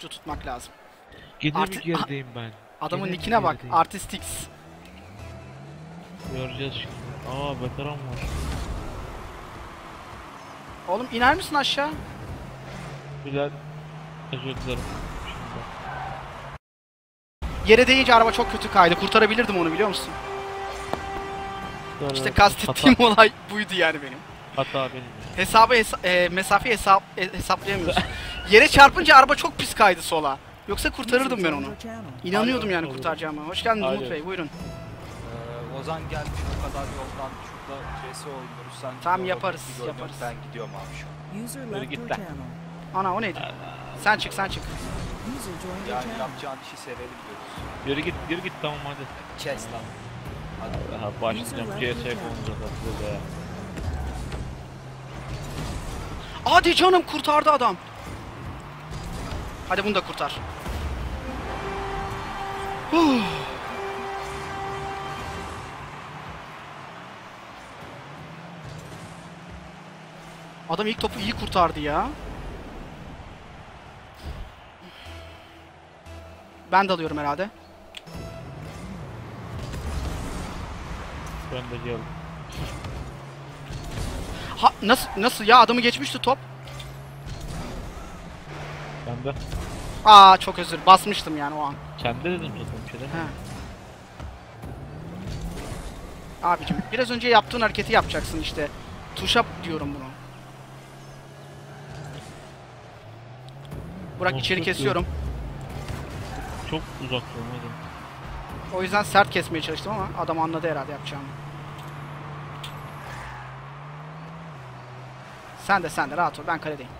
güçlü tutmak lazım. Gene Artı- mi gerideyim ben? Adamın Gene nickine bak. gerideyim? Artistix. Göreceğiz şimdi. Aa veteran var. Oğlum iner misin aşağı? Bilal. Özür dilerim. Yere değince araba çok kötü kaydı. Kurtarabilirdim onu biliyor musun? İşte kastettiğim Hata, olay buydu yani benim. hata benim. Hesabı hesa- e, mesafeyi hesap e, hesaplayamıyorsun. Yere çarpınca araba çok pis kaydı sola. Yoksa kurtarırdım ben onu. İnanıyordum yani kurtaracağıma. Hoş geldin Umut. Bey buyurun. Ee, Ozan gelmiş bu kadar yoldan şurada CS oynuyoruz. Sen yola yaparız, yaparız. Ben gidiyorum abi şu an. Yürü git lan. Ana o neydi? Sen çık sen çık. Yani yapacağın işi sevelim diyoruz. Yürü git, yürü git tamam hadi. Kes lan. Hadi. Aha başlayacağım. CS konuşacağız burada ya. Hadi canım kurtardı adam. Hadi bunu da kurtar. Huh. Adam ilk topu iyi kurtardı ya. Ben de alıyorum herhalde. Ben de geldim. Ha nasıl nasıl ya adamı geçmişti top. Ben de. Aa çok özür basmıştım yani o an. Kendi dedim zaten bir şey He. Abicim biraz önce yaptığın hareketi yapacaksın işte. Tuşa diyorum bunu. Burak Of, içeri çok kesiyorum. Çok uzak durmadım. O yüzden sert kesmeye çalıştım ama adam anladı herhalde yapacağımı. Sen de sen de rahat ol ben kaledeyim.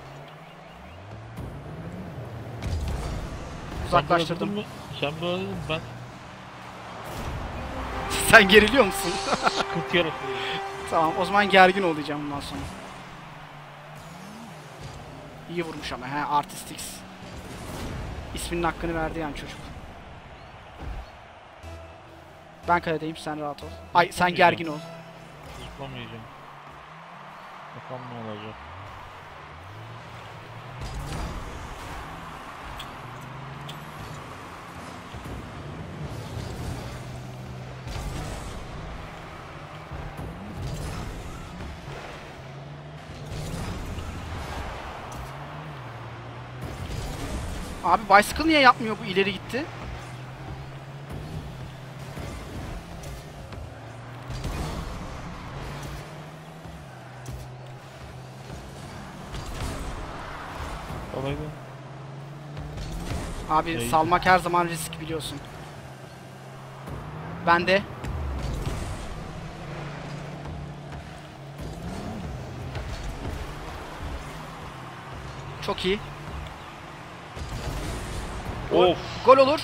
Uzaklaştırdım. Sen böyle dedin ben sen geriliyor musun? sıkıntı yaratıyorum. tamam o zaman gergin olacağım bundan sonra. İyi vurmuş ama he Artistix. İsminin hakkını verdi yani çocuk. Ben kaledeyim sen rahat ol. Ay sen gergin ol. Zıplamayacağım. Bakalım ne olacak. Abi bicycle niye yapmıyor bu ileri gitti? Kolaydı. Abi Neydi? salmak her zaman risk biliyorsun. Ben de. Çok iyi. Of. Gol olur.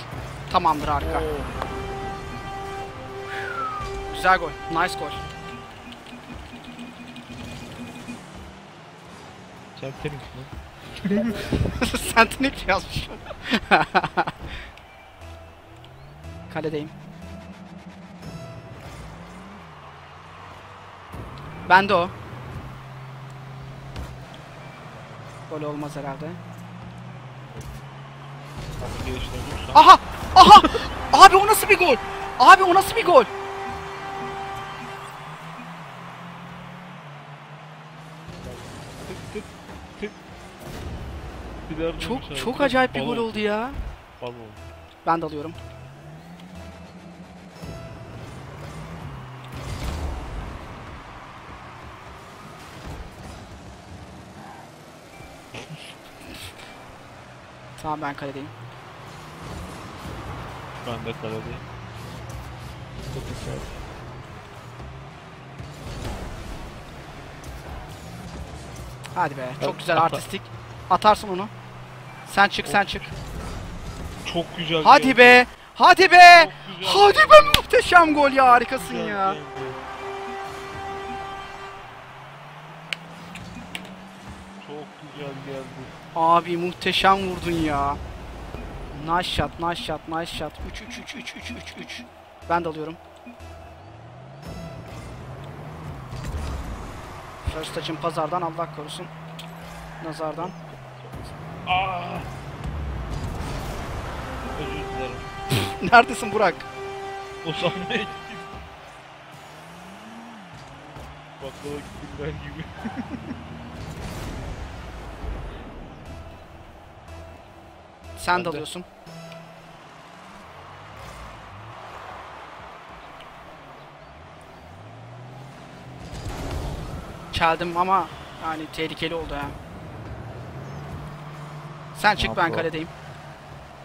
Tamamdır harika. Güzel gol. Nice gol. Sen tenimsin lan. Sentinel yazmış. Kaledeyim. Ben de o. Gol olmaz herhalde. Aha! Aha! Abi o nasıl bir gol? Abi o nasıl bir gol? Çok çok acayip bir gol oldu, ya. Ben de alıyorum. Tamam ben kaledeyim. Ben de kaledeyim. Çok güzel. Hadi be. Çok güzel artistik. Atarsın onu. Sen çık sen çık. Çok güzel. Hadi be. Hadi be. Hadi be muhteşem gol ya harikasın ya. Güzel geldi. Abi muhteşem vurdun ya. Nice shot, nice shot, nice shot. 3 3 3 3 3 3 3. Ben de alıyorum. First touch'ın pazardan Allah korusun. Nazardan. Aa! dilerim. Neredesin Burak? Uzanmaya gittim. Baklava gittim ben gibi. Sen Ben de alıyorsun. Çaldım ama yani tehlikeli oldu ha. Sen çık Ne ben yapalım? kaledeyim.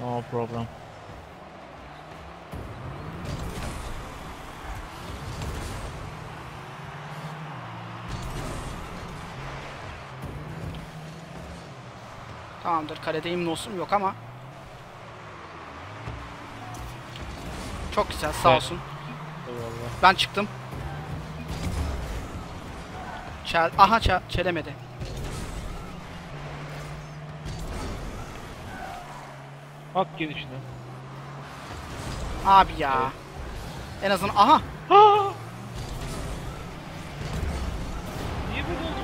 No problem. Tamamdır kaledeyim nosum yok ama. Çok güzel sağ olsun. Eyvallah. Ben çıktım. Çel Aha çel çelemedi. Hak gelişine. Abi ya. Evet. En azından aha Ha! Niye böyle oldu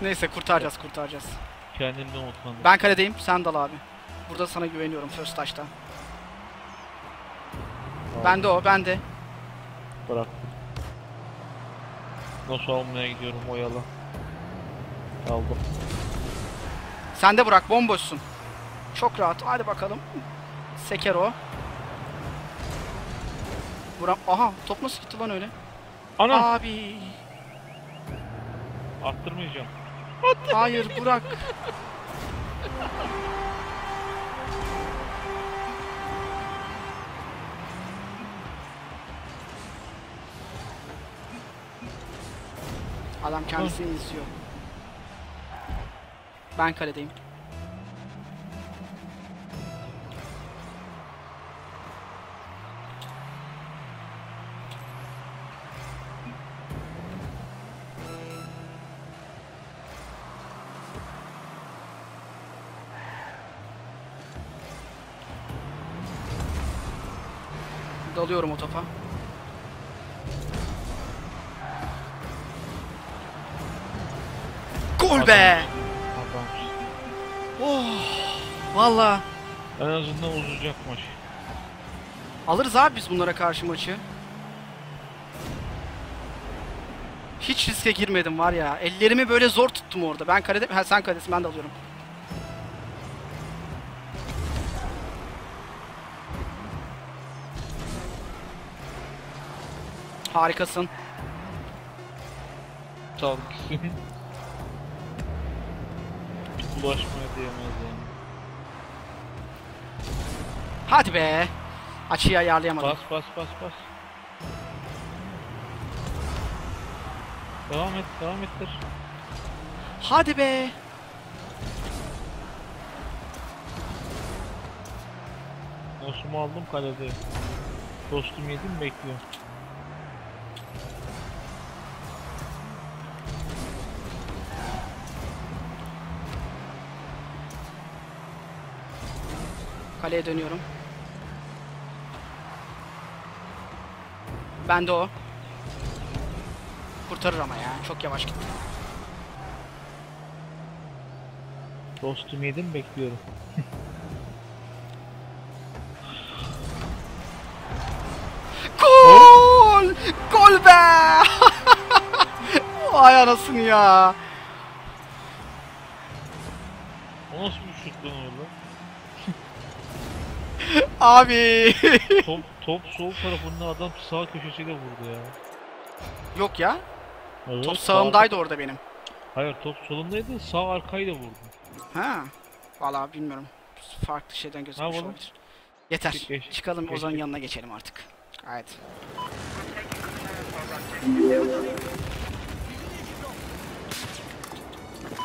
bu? neyse kurtaracağız kurtaracağız. Kendimden utandım. Ben kaledeyim sen dal abi. Burada sana güveniyorum first touch'ta. Ben de o ben de. Bıraktım. Nasıl almaya gidiyorum oyalı. Aldım. Sen de bırak bomboşsun. Çok rahat. Hadi bakalım. Seker o. Burak aha top nasıl gitti lan öyle? Ana! Abi. Attırmayacağım. Hayır Burak. Adam kendisini izliyor. Ben kaledeyim. Dalıyorum o topa. Gol be! Adam. Oh! Valla. En azından uzayacak maç. Alırız abi biz bunlara karşı maçı. Hiç riske girmedim var ya. Ellerimi böyle zor tuttum orada. Ben kalede... Ha sen kaledesin ben de alıyorum. Harikasın. Sağ gitsin. Ulaşmaya diyemez yani. Hadi be. Açıyı ayarlayamadım. Bas bas bas bas. Devam et, devam ettir. Hadi be. Nosumu aldım kalede. Dostum yedim bekliyorum. Kaleye dönüyorum. Ben de o. Kurtarır ama ya. Çok yavaş gitti. Dostum yedim bekliyorum. Gol! Gol be! Vay anasını ya. O nasıl bir şut lan öyle? Abi. top, top sol tarafından adam sağ köşesiyle vurdu ya. Yok ya. Evet, Top sağ- sağımdaydı orada benim. Hayır top solundaydı sağ arkayı da vurdu. Ha. Vallahi bilmiyorum. Farklı şeyden gözükmüş olabilir. Yeter. Geç, Çıkalım Ozan'ın yanına geçelim artık. Evet.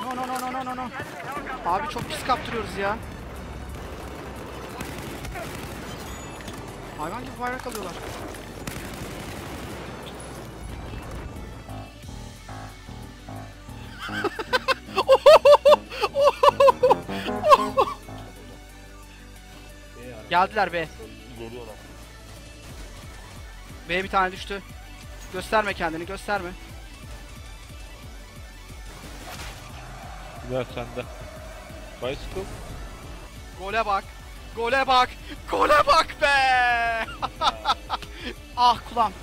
No no no no no no. Abi çok pis kaptırıyoruz ya. Hayvan gibi bayrak alıyorlar. Geldiler be. B bir tane düştü. Gösterme kendini, gösterme. Güzel sende. Bicycle. Gole bak. Gole bak. Gole bak be. ah kulağım.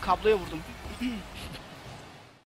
Kabloya vurdum.